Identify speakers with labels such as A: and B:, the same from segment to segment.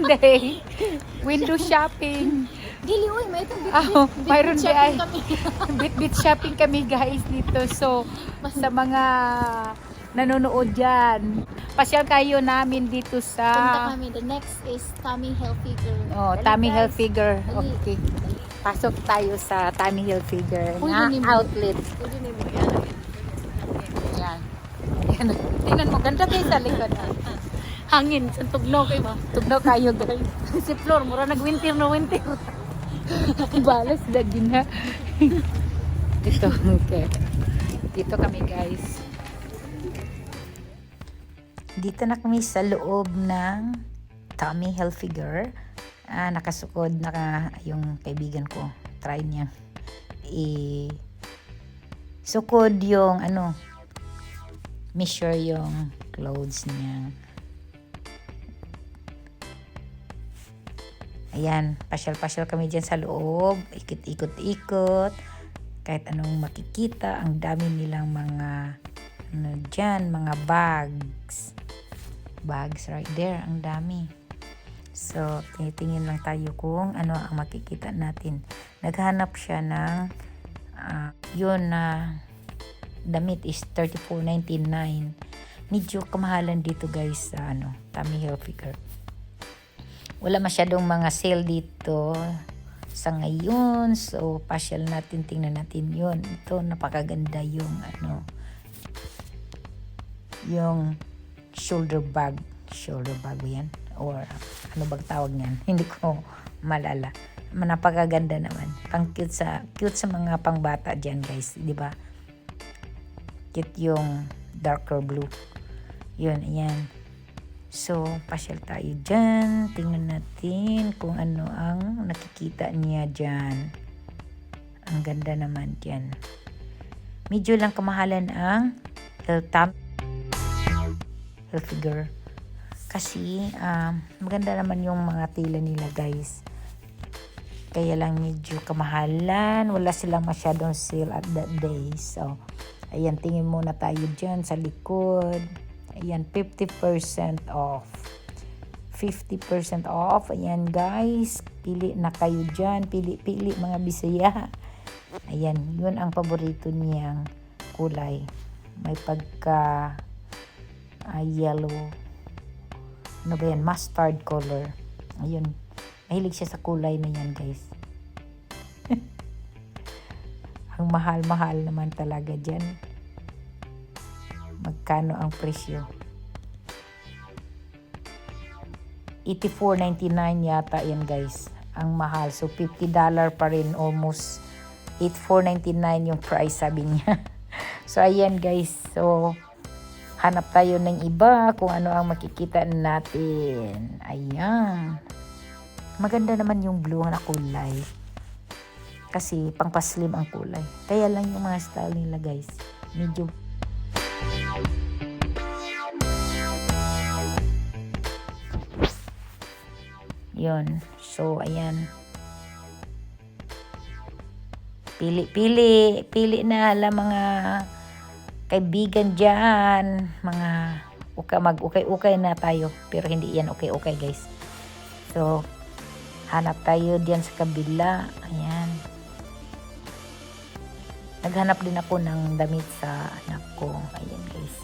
A: Hindi. Window shopping.
B: Dili, uy, may itong bit
A: Oh, mayroon di ay.
B: kami.
A: Bit-bit shopping kami guys dito. So, sa mga nanonood dyan, pasyal kayo namin dito
B: Punta
A: sa
B: kami. The next is Tommy Hilfiger.
A: oh,
B: Dali,
A: Tommy
B: guys.
A: Hilfiger. Okay. Pasok tayo sa Tommy Hilfiger
B: Uy,
A: na outlet.
B: Mo yan.
A: Yan. Yan. Tingnan mo, ganda kayo sa likod.
B: Hangin, sa tugnaw kayo ba?
A: Tugnaw kayo guys.
B: si Flor, mura nag-winter na winter.
A: Balas lagi na. Dito, okay. Dito kami guys. Dito na kami sa loob ng Tommy Hilfiger. Ah, nakasukod na ka- yung kaibigan ko. Try niya. I sukod yung ano measure yung clothes niya. Ayan, pasyal-pasyal kami dyan sa loob. Ikot-ikot-ikot. Kahit anong makikita, ang dami nilang mga ano dyan, mga bags. Bags right there, ang dami. So, tinitingin lang tayo kung ano ang makikita natin. Naghanap siya ng ah, yun na damit is 34.99. Medyo kamahalan dito guys sa ano, Tommy Hilfiger wala masyadong mga sale dito sa ngayon. So, pasyal natin, tingnan natin yun. Ito, napakaganda yung ano, yung shoulder bag. Shoulder bag ba yan? Or ano bang tawag niyan? Hindi ko malala. Napakaganda naman. Pang cute sa, cute sa mga pangbata dyan guys. Di ba? Cute yung darker blue. Yun, ayan. So, pasyal tayo dyan. Tingnan natin kung ano ang nakikita niya dyan. Ang ganda naman dyan. Medyo lang kamahalan ang Hilltop Hillfigure. Kasi, um, maganda naman yung mga tila nila guys. Kaya lang medyo kamahalan. Wala silang masyadong sale at that day. So, ayan, tingin muna tayo dyan sa likod. Ayan, 50% off. 50% off. Ayan, guys. Pili na kayo dyan. Pili, pili mga bisaya. Ayan, yun ang paborito niyang kulay. May pagka ah, yellow. Ano ba yan? Mustard color. Ayun. Mahilig siya sa kulay na yan, guys. ang mahal-mahal naman talaga dyan magkano ang presyo. 84.99 yata yan guys. Ang mahal. So, $50 pa rin. Almost 84.99 yung price sabi niya. so, ayan guys. So, hanap tayo ng iba kung ano ang makikita natin. Ayan. Maganda naman yung blue na kulay. Kasi pangpaslim ang kulay. Kaya lang yung mga style nila guys. Medyo Yun. So, ayan. Pili, pili. Pili na hala mga kaibigan dyan. Mga uka, mag-ukay-ukay na tayo. Pero hindi yan okay-okay guys. So, hanap tayo diyan sa kabila. Ayan. Naghanap din ako ng damit sa anak ko. Ayan guys.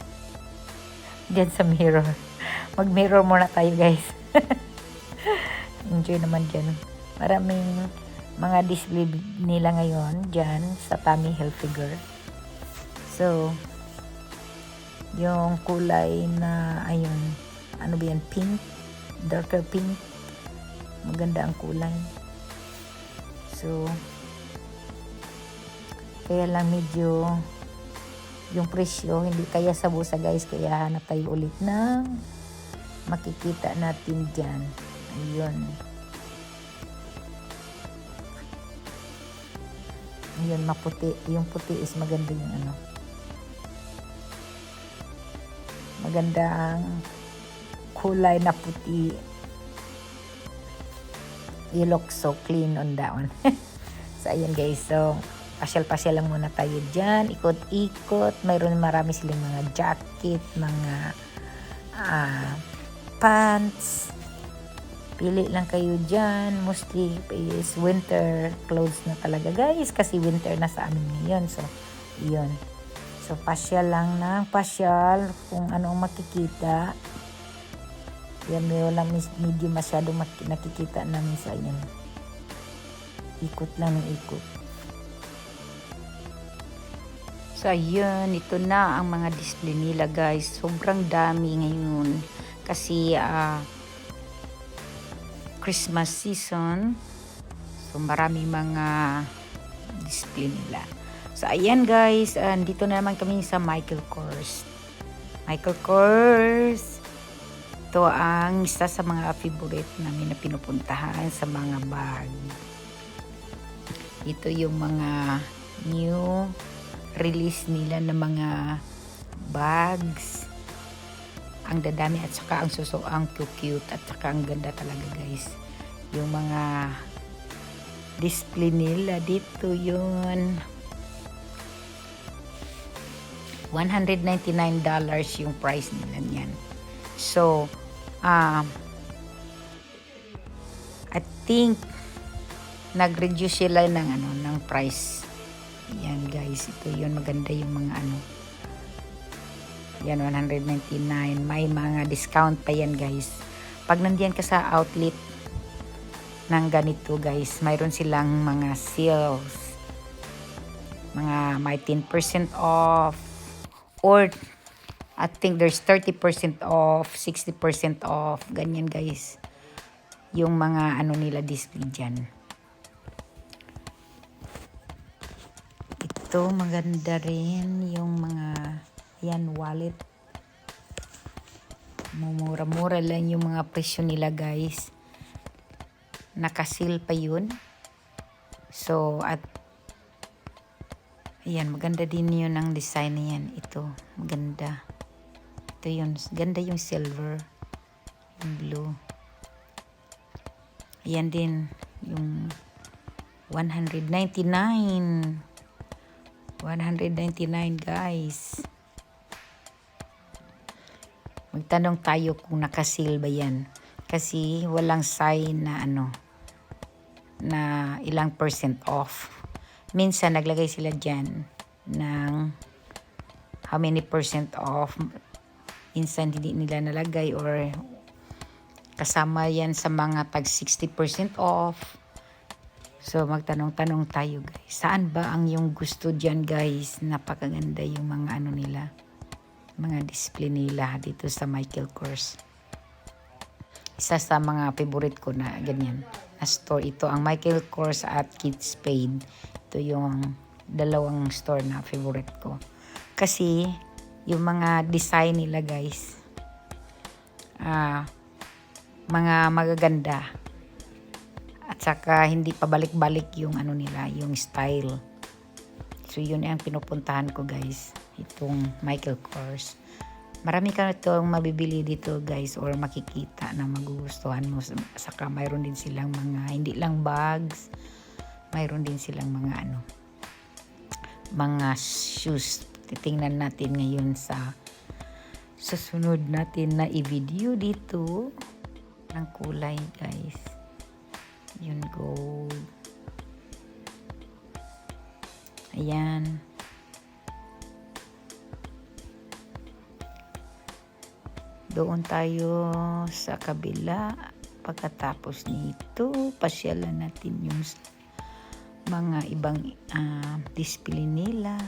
A: Diyan sa mirror. Mag-mirror muna tayo guys. Enjoy naman dyan. Maraming mga display nila ngayon dyan sa Tommy Hilfiger. So, yung kulay na, ayun, ano ba yan, pink, darker pink. Maganda ang kulay. So, kaya lang medyo yung presyo, hindi kaya sa busa guys, kaya hanap tayo ulit ng makikita natin dyan. Ayun. Ayun, maputi. Yung puti is maganda yung ano. Maganda ang kulay na puti. You look so clean on that one. so, ayan guys. So, pasyal-pasyal lang muna tayo dyan. Ikot-ikot. Mayroon marami silang mga jacket, mga ah, pants, Pili lang kayo dyan. Mostly is winter clothes na talaga guys. Kasi winter na sa amin ngayon. So, yun. So, pasyal lang ng pasyal kung anong makikita. Yan, may wala mis- medyo masyado nakikita namin sa yan. Ikot lang ng ikot. So, ayun, ito na ang mga display nila guys. Sobrang dami ngayon. Kasi, ah, Christmas season. So, marami mga display nila. So, ayan guys, ah, dito na naman kami sa Michael Kors. Michael Kors. Ito ang isa sa mga favorite namin na pinupuntahan sa mga bag. Ito yung mga new release nila ng mga bags. Ang dadami at saka ang suso ang cute at saka ang ganda talaga guys. Yung mga display nila dito yun. $199 yung price nila niyan. So, um, I think nag-reduce sila ng ano ng price. Yan guys, ito yun maganda yung mga ano. Yan 199, may mga discount pa yan guys. Pag nandiyan ka sa outlet ng ganito guys, mayroon silang mga sales. Mga may 10% off or I think there's 30% off, 60% off, ganyan guys. Yung mga ano nila display dyan. Ito maganda rin yung mga yan wallet. Mumura-mura lang yung mga presyo nila guys. Nakasil pa yun. So at Ayan, maganda din yun ang design na yan. Ito, maganda. Ito yun, ganda yung silver. Yung blue. Ayan din, yung 199. 199 guys. Magtanong tayo kung nakasil ba yan. Kasi walang sign na ano, na ilang percent off minsan naglagay sila dyan ng how many percent off. Minsan hindi nila nalagay or kasama yan sa mga tag 60% off. So magtanong-tanong tayo guys. Saan ba ang yung gusto dyan guys? Napakaganda yung mga ano nila. Display nila dito sa Michael Kors. Isa sa mga favorite ko na ganyan na store ito ang Michael Kors at Kate Spade ito yung dalawang store na favorite ko. Kasi, yung mga design nila guys, ah, mga magaganda. At saka, hindi pabalik-balik yung ano nila, yung style. So, yun ang pinupuntahan ko guys. Itong Michael Kors. Marami ka itong mabibili dito guys or makikita na magugustuhan mo. Saka mayroon din silang mga, hindi lang bags, mayroon din silang mga ano mga shoes. Titingnan natin ngayon sa susunod natin na i-video dito ng kulay guys. Yun gold. Ayan doon tayo sa kabila pagkatapos nito pasyalan natin yung mga ibang uh, display nila.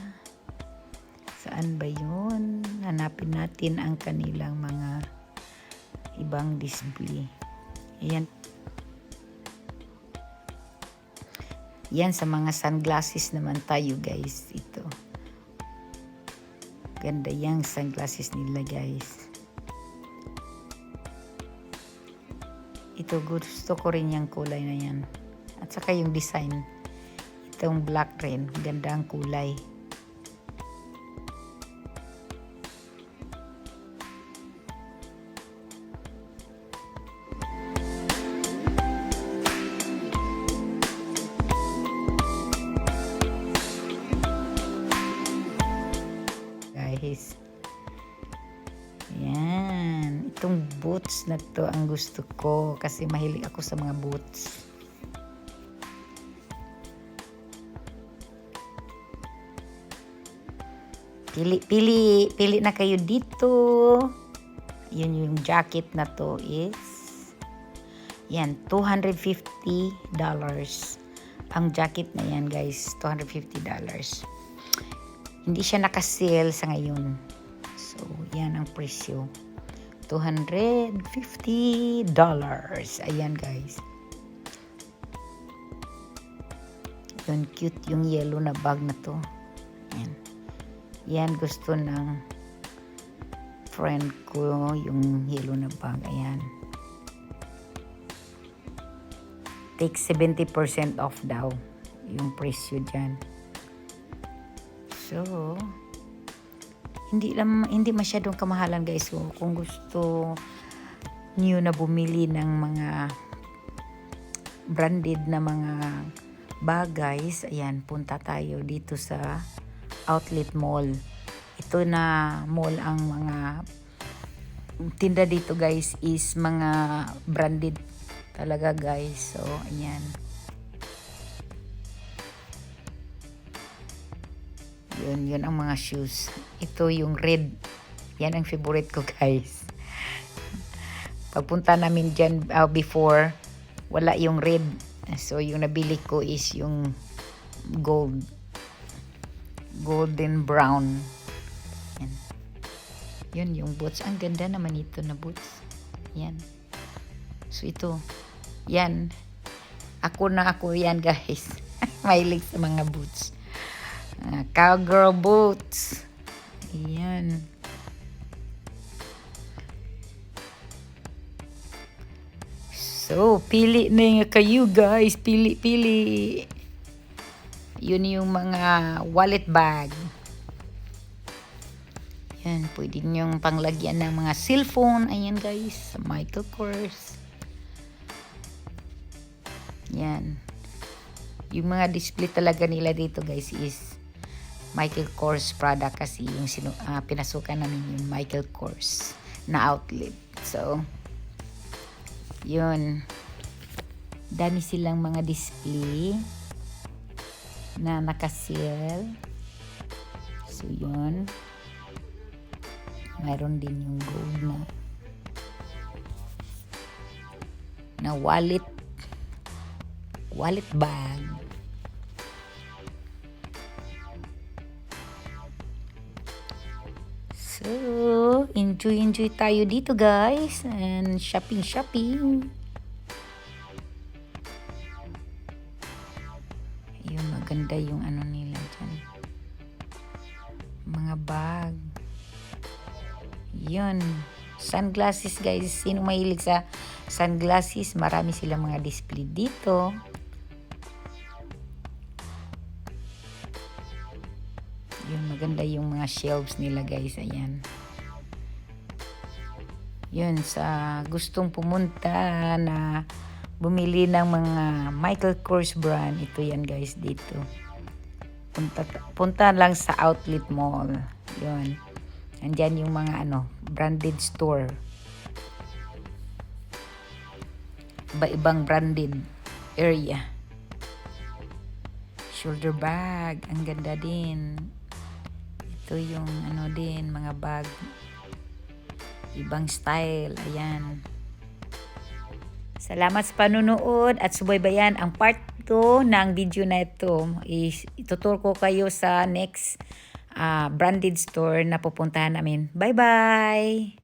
A: Saan ba yun? Hanapin natin ang kanilang mga ibang display. Ayan. Yan sa mga sunglasses naman tayo guys. Ito. Ganda yung sunglasses nila guys. Ito gusto ko rin yung kulay na yan. At saka yung design itong black rin. Ganda ang kulay. Boots na to ang gusto ko kasi mahilig ako sa mga boots. Pili, pili, pili na kayo dito. Yun yung jacket na to is yan, $250. Ang jacket na yan, guys, $250. Hindi siya nakasale sa ngayon. So, yan ang presyo. $250. Ayan, guys. Yun, cute yung yellow na bag na to. Yan. Yan, gusto ng friend ko yung yellow na bag. Ayan. Take 70% off daw yung presyo dyan. So, hindi lang hindi masyadong kamahalan guys. So, kung gusto niyo na bumili ng mga branded na mga bagay, ayan, punta tayo dito sa outlet mall. Ito na mall ang mga tinda dito guys is mga branded talaga guys. So, ayan. Yun, yun ang mga shoes. Ito yung red. Yan ang favorite ko guys. Pagpunta namin dyan uh, before, wala yung red. So, yung nabili ko is yung gold. Golden brown. Yan. Yun yung boots. Ang ganda naman ito na boots. Yan. So, ito. Yan. Ako na ako yan, guys. Mahilig sa mga boots. Ah, cowgirl boots. Ayan. So, pili na nga kayo, guys. Pili, pili. Yun yung mga wallet bag. Yan, pwede niyong panglagyan ng mga cellphone. Ayan, guys. Michael Kors. Yan. Yung mga display talaga nila dito guys is Michael Kors product kasi yung sinu ah, pinasukan namin yung Michael Kors na outlet. So, yun. Dami silang mga display na nakasil. So, yun. Mayroon din yung gold na na wallet wallet bag. So, enjoy enjoy tayo dito guys and shopping shopping. Yun, maganda yung ano nila dyan. Mga bag. Yun. Sunglasses guys. Sino mahilig sa sunglasses? Marami silang mga display dito. Yun, maganda yung mga shelves nila guys. Ayan. Yun, sa gustong pumunta na bumili ng mga Michael Kors brand, ito yan guys dito. Punta, punta lang sa outlet mall. Yun. Andyan yung mga ano, branded store. Iba-ibang branded area. Shoulder bag, ang ganda din. Ito yung ano din, mga bag. Ibang style, ayan. Salamat sa panunood at subaybayan ang part 2 ng video na ito. Itutur ko kayo sa next ah, branded store na pupuntahan namin. Bye-bye!